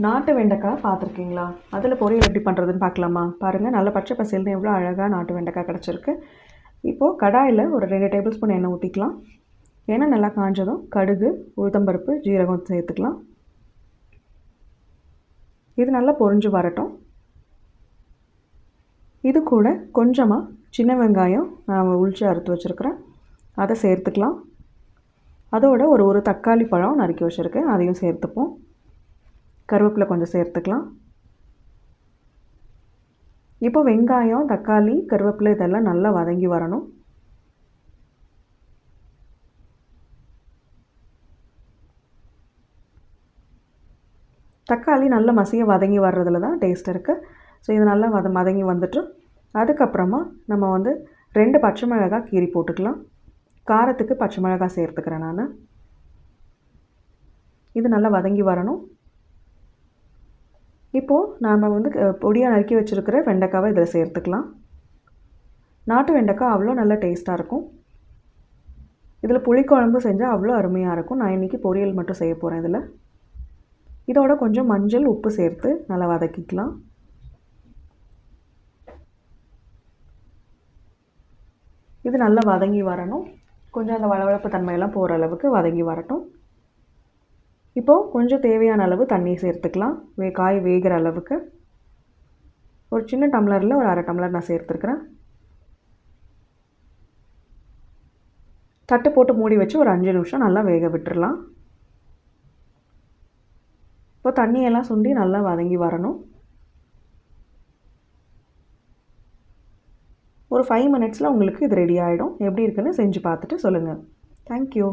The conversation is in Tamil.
நாட்டு வெண்டைக்காய் பார்த்துருக்கீங்களா? அதில் பொரியல் எப்படி பண்ணுறதுன்னு பார்க்கலாமா? பாருங்கள் நல்ல பச்சை பசேல்னு எவ்வளோ அழகாக நாட்டு வெண்டைக்காய் கிடச்சிருக்கு. இப்போது கடாயில் ஒரு ரெண்டு டேபிள் ஸ்பூன் எண்ணெய் ஊற்றிக்கலாம் எண்ணெய் நல்லா காஞ்சதும் கடுகு உளுத்தம்பருப்பு ஜீரகம் சேர்த்துக்கலாம். இது நல்லா பொரிஞ்சு வரட்டும். இது கூட கொஞ்சமாக சின்ன வெங்காயம் நான் உளிச்சு அறுத்து வச்சுருக்கிறேன். அதை சேர்த்துக்கலாம். அதோட ஒரு ஒரு தக்காளி பழம் நறுக்கி வச்சுருக்கேன். அதையும் சேர்த்துப்போம். கருவேப்பிலை கொஞ்சம் சேர்த்துக்கலாம். இப்போ வெங்காயம் தக்காளி கருவேப்பிலை இதெல்லாம் நல்லா வதங்கி வரணும். தக்காளி நல்லா மசிய வதங்கி வர்றதுல தான் டேஸ்ட் இருக்குது ஸோ இது நல்லா வத வதங்கி வந்துட்டு அதுக்கப்புறமா நம்ம வந்து ரெண்டு பச்சை மிளகாய் கீரி போட்டுக்கலாம். காரத்துக்கு பச்சை மிளகாய் சேர்த்துக்கிறேன் நான். இது நல்லா வதங்கி வரணும். இப்போது நாம் வந்து பொடியாக நறுக்கி வச்சுருக்கிற வெண்டைக்காவை இதில் சேர்த்துக்கலாம். நாட்டு வெண்டைக்காய் அவ்வளோ நல்ல டேஸ்ட்டாக இருக்கும். இதில் புளிக்குழம்பு செஞ்சால் அவ்வளோ அருமையாக இருக்கும். நான் இன்றைக்கி பொரியல் மட்டும் செய்ய போகிறேன் இதில். இதோட கொஞ்சம் மஞ்சள் உப்பு சேர்த்து நல்லா வதக்கிக்கலாம். இது நல்லா வதங்கி வரணும். கொஞ்சம் அந்த வளவளப்பு தன்மையெல்லாம் போகிற அளவுக்கு வதங்கி வரட்டும். இப்போது கொஞ்சம் தேவையான அளவு தண்ணி சேர்த்துக்கலாம். வே காய் வேகிற அளவுக்கு. ஒரு சின்ன டம்ளரில் ஒரு அரை டம்ளர் நான் சேர்த்துருக்குறேன். தட்டு போட்டு மூடி வச்சு ஒரு அஞ்சு நிமிஷம் நல்லா வேக விட்டுறலாம். இப்போ தண்ணியெல்லாம் சுண்டி நல்லா வதங்கி வரணும். ஒரு ஃபைவ் மினிட்ஸில் உங்களுக்கு இது ரெடி ஆகிடும் எப்படி இருக்குன்னு செஞ்சு பார்த்துட்டு சொல்லுங்கள் தேங்க்யூ